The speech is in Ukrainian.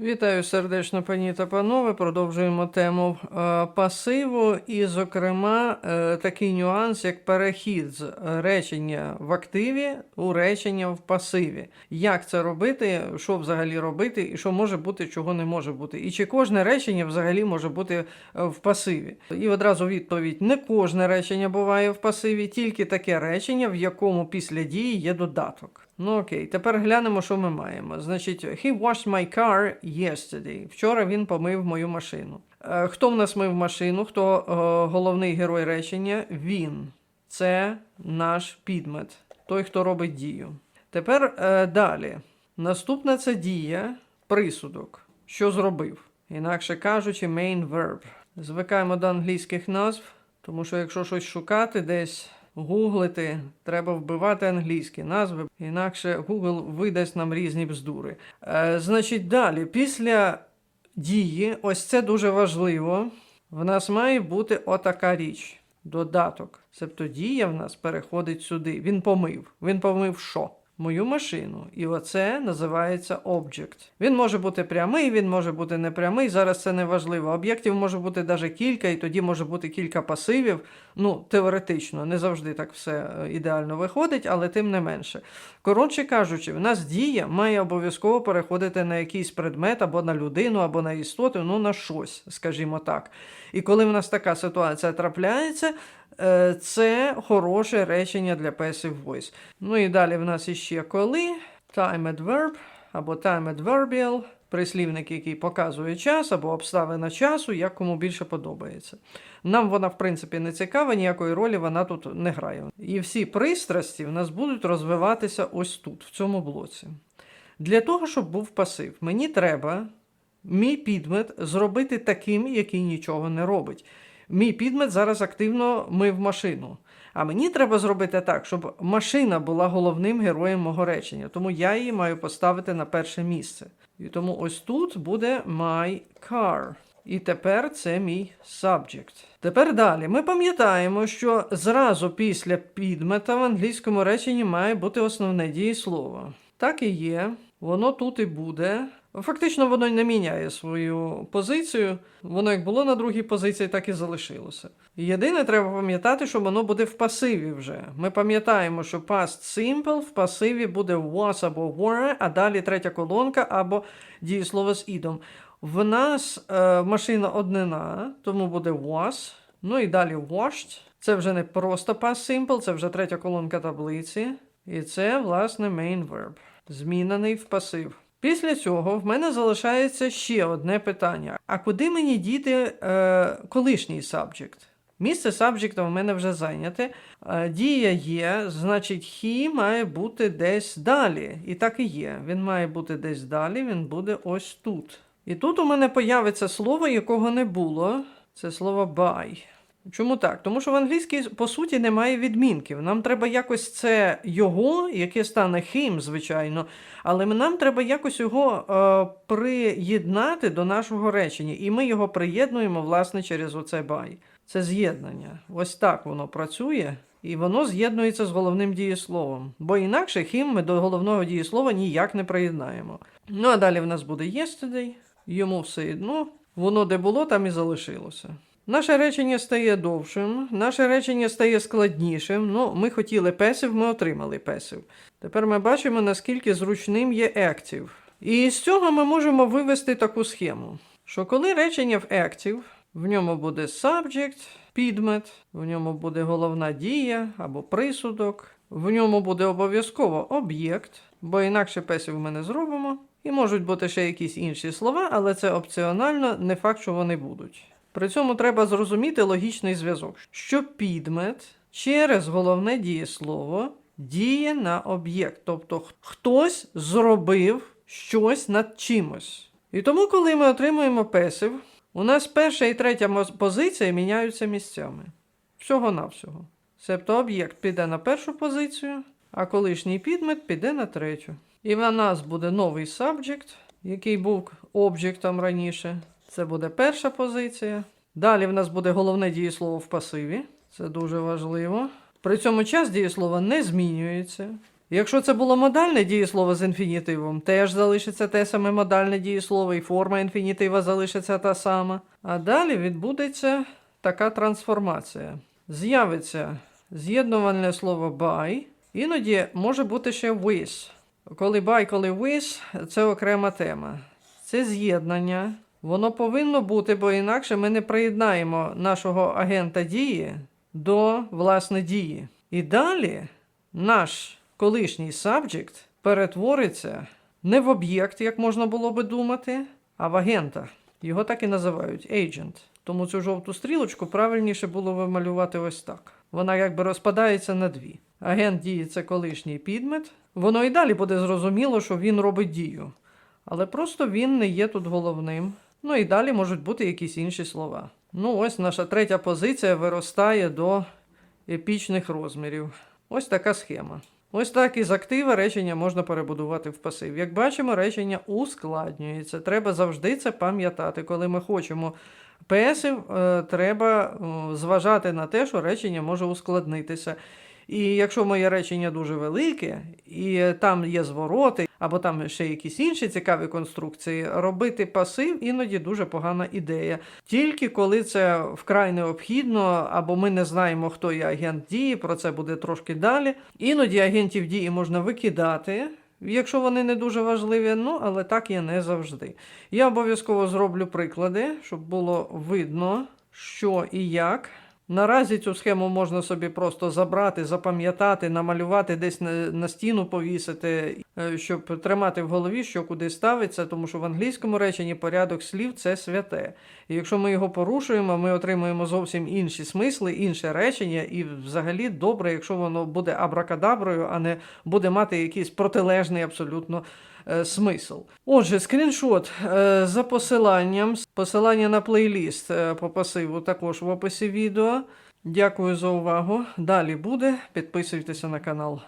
Вітаю сердечно, пані та панове. Продовжуємо тему е, пасиву, і, зокрема, е, такий нюанс, як перехід з речення в активі у речення в пасиві. Як це робити, що взагалі робити, і що може бути, чого не може бути. І чи кожне речення взагалі може бути е, в пасиві? І одразу відповідь: не кожне речення буває в пасиві, тільки таке речення, в якому після дії є додаток. Ну окей, тепер глянемо, що ми маємо. Значить, he washed my car yesterday. Вчора він помив мою машину. Е, Хто в нас мив машину? Хто е, головний герой речення? Він. Це наш підмет, той, хто робить дію. Тепер е, далі. Наступна це дія, присудок. Що зробив? Інакше кажучи, main verb. Звикаємо до англійських назв, тому що якщо щось шукати десь гуглити, треба вбивати англійські назви, інакше Google видасть нам різні бздури. Е, значить, далі, після дії, ось це дуже важливо. В нас має бути отака річ. Додаток. Себто дія в нас переходить сюди. Він помив. Він помив що? Мою машину. І оце називається object. Він може бути прямий, він може бути непрямий. Зараз це не важливо. Об'єктів може бути навіть кілька, і тоді може бути кілька пасивів. Ну, теоретично, не завжди так все е, ідеально виходить, але тим не менше. Коротше кажучи, в нас дія має обов'язково переходити на якийсь предмет або на людину, або на істоту, ну на щось, скажімо так. І коли в нас така ситуація трапляється, це хороше речення для passive voice. Ну і далі в нас іще коли, time adverb або time adverbial, прислівник, який показує час або обставина часу, як кому більше подобається. Нам вона, в принципі, не цікава, ніякої ролі вона тут не грає. І всі пристрасті в нас будуть розвиватися ось тут, в цьому блоці. Для того, щоб був пасив, мені треба мій підмет зробити таким, який нічого не робить. Мій підмет зараз активно мив машину. А мені треба зробити так, щоб машина була головним героєм мого речення. Тому я її маю поставити на перше місце. І тому ось тут буде my car. І тепер це мій subject. Тепер далі. Ми пам'ятаємо, що зразу після підмета в англійському реченні має бути основне дієслово. Так і є. Воно тут і буде. Фактично, воно не міняє свою позицію. Воно як було на другій позиції, так і залишилося. Єдине, треба пам'ятати, що воно буде в пасиві вже. Ми пам'ятаємо, що past simple в пасиві буде was або were, а далі третя колонка або дієслово з ідом. В нас е, машина однина, тому буде was. Ну і далі washed. Це вже не просто past simple, це вже третя колонка таблиці. І це, власне, main verb. Змінений в пасив. Після цього в мене залишається ще одне питання: а куди мені діти е, колишній subject? Місце subject в мене вже зайняте. Е, дія є, значить, he має бути десь далі. І так і є. Він має бути десь далі, він буде ось тут. І тут у мене появиться слово, якого не було. Це слово by. Чому так? Тому що в англійській, по суті, немає відмінків. Нам треба якось це його, яке стане him, звичайно, але нам треба якось його е, приєднати до нашого речення. І ми його приєднуємо, власне, через оце by. Це з'єднання. Ось так воно працює, і воно з'єднується з головним дієсловом. Бо інакше him ми до головного дієслова ніяк не приєднаємо. Ну а далі в нас буде yesterday, йому все одно, воно де було, там і залишилося. Наше речення стає довшим, наше речення стає складнішим. Ну, ми хотіли песив, ми отримали песив. Тепер ми бачимо, наскільки зручним є active. І з цього ми можемо вивести таку схему, що коли речення в active, в ньому буде subject, підмет, в ньому буде головна дія або присудок, в ньому буде обов'язково об'єкт, бо інакше песів ми не зробимо. І можуть бути ще якісь інші слова, але це опціонально, не факт, що вони будуть. При цьому треба зрозуміти логічний зв'язок, що підмет через головне дієслово діє на об'єкт, тобто хтось зробив щось над чимось. І тому, коли ми отримуємо песив, у нас перша і третя позиція міняються місцями. Всього-навсього. Себто об'єкт піде на першу позицію, а колишній підмет піде на третю. І в нас буде новий subject, який був об'єктом раніше. Це буде перша позиція. Далі в нас буде головне дієслово в пасиві. Це дуже важливо. При цьому час дієслова не змінюється. Якщо це було модальне дієслово з інфінітивом, теж залишиться те саме модальне дієслово, і форма інфінітива залишиться та сама. А далі відбудеться така трансформація. З'явиться з'єднувальне слово by, іноді може бути ще with. Коли by, коли with це окрема тема. Це з'єднання. Воно повинно бути, бо інакше ми не приєднаємо нашого агента дії до власне дії. І далі наш колишній subject перетвориться не в об'єкт, як можна було би думати, а в агента. Його так і називають agent. Тому цю жовту стрілочку правильніше було вималювати ось так. Вона якби розпадається на дві. Агент дії це колишній підмет. Воно і далі буде зрозуміло, що він робить дію. Але просто він не є тут головним. Ну і далі можуть бути якісь інші слова. Ну, ось наша третя позиція виростає до епічних розмірів. Ось така схема. Ось так із актива речення можна перебудувати в пасив. Як бачимо, речення ускладнюється. Треба завжди це пам'ятати. Коли ми хочемо песів, е, треба е, зважати на те, що речення може ускладнитися. І якщо моє речення дуже велике, і там є звороти, або там ще якісь інші цікаві конструкції, робити пасив іноді дуже погана ідея. Тільки коли це вкрай необхідно, або ми не знаємо, хто є агент дії, про це буде трошки далі. Іноді агентів дії можна викидати. Якщо вони не дуже важливі, ну але так є не завжди. Я обов'язково зроблю приклади, щоб було видно, що і як. Наразі цю схему можна собі просто забрати, запам'ятати, намалювати, десь на, стіну повісити, е, щоб тримати в голові, що куди ставиться, тому що в англійському реченні порядок слів це святе. І якщо ми його порушуємо, ми отримуємо зовсім інші смисли, інше речення, і взагалі добре, якщо воно буде абракадаброю, а не буде мати якийсь протилежний абсолютно смисл. Отже, скріншот е, за посиланням, посилання на плейліст е, по пасиву також в описі відео. Дякую за увагу. Далі буде. Підписуйтеся на канал.